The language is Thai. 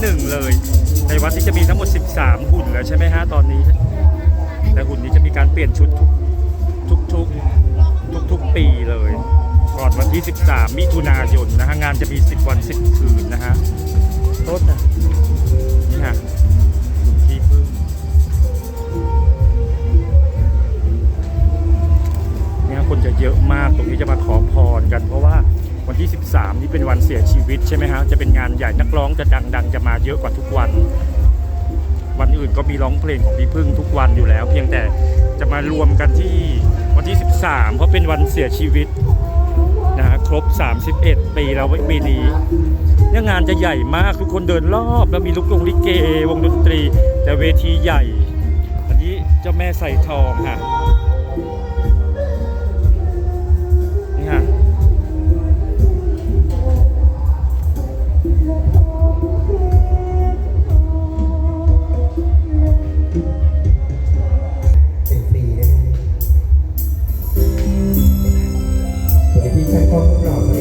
13 หุ่นแล้วใช่ไหมฮะตอนนี้ แต่หุ่นนี้จะมีการเปลี่ยนชุดทุกทุกทุกทุกทุกๆปีเลยก่อนวันที่ 13 มิถุนายนนะฮะงานจะมี 10 วัน 10 คืนนะฮะโทษนะนี่ฮะหุ่นขี้ผึ้งเนี่ยคนจะเยอะมากตรงนี้จะมาขอพรกันเพราะว่าวันที่ 13 นี่เป็นวันเสียชีวิตใช่ไหมฮะจะเป็นงานใหญ่นักร้องจะดังๆ จะมาเยอะกว่าทุกวัน วันอื่นก็มีร้องเพลงของพี่พึ่งทุกวันอยู่แล้ว เพียงแต่จะมารวมกันที่วันที่ 13 เพราะเป็นวันเสียชีวิตนะฮะครบ 31 ปีแล้วปีนี้เนี่ยงานจะใหญ่มากทุกคนเดินรอบ แล้วมีลูกลงลิเก วงดนตรี แต่เวทีใหญ่ อันนี้เจ้าแม่ใส่ทองค่ะ ได้